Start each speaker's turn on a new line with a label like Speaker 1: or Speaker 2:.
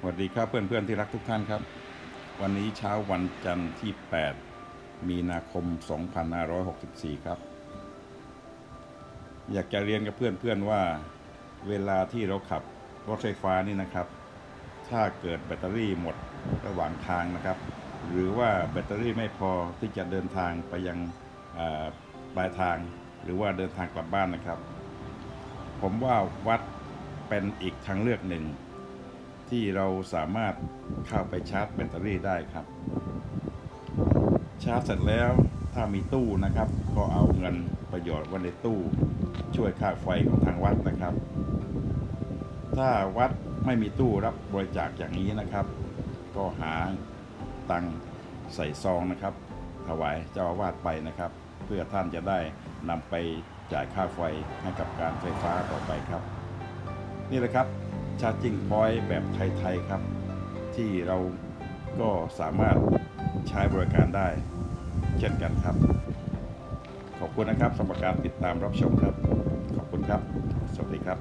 Speaker 1: สวัสดีครับเพื่อนๆที่รักทุกท่านครับ วันนี้เช้าวันจันทร์ที่ 8 มีนาคม 2564 ครับ อยากจะเรียนกับเพื่อนๆว่าเวลาที่เราขับรถไฟฟ้านี่นะครับ ถ้าเกิดแบตเตอรี่หมดระหว่างทางนะครับ หรือว่าแบตเตอรี่ไม่พอที่จะเดินทางไปยังปลายทาง หรือว่าเดินทางกลับบ้านนะครับ ผมว่าวัดเป็นอีกทางเลือกหนึ่ง ที่เราสามารถเข้าไปชาร์จแบตเตอรี่ได้ครับ ชาร์จเสร็จแล้วถ้ามีตู้นะครับ ก็เอาเงินประโยชน์ไว้ในตู้ ช่วยค่าไฟของทางวัดนะครับ ถ้าวัดไม่มีตู้รับบริจาคอย่างนี้นะครับ ก็หาตังใส่ซองนะครับ ถวายเจ้าอาวาสไปนะครับ เพื่อท่านจะได้นำไปจ่ายค่าไฟให้กับการไฟฟ้าต่อไปครับ นี่แหละครับ ชาร์จิงพอยต์แบบไทยๆครับ ที่เราก็สามารถใช้บริการได้ เช่นกันครับ ขอบคุณนะครับสำหรับการติดตามรับชมครับ ขอบคุณครับ สวัสดีครับ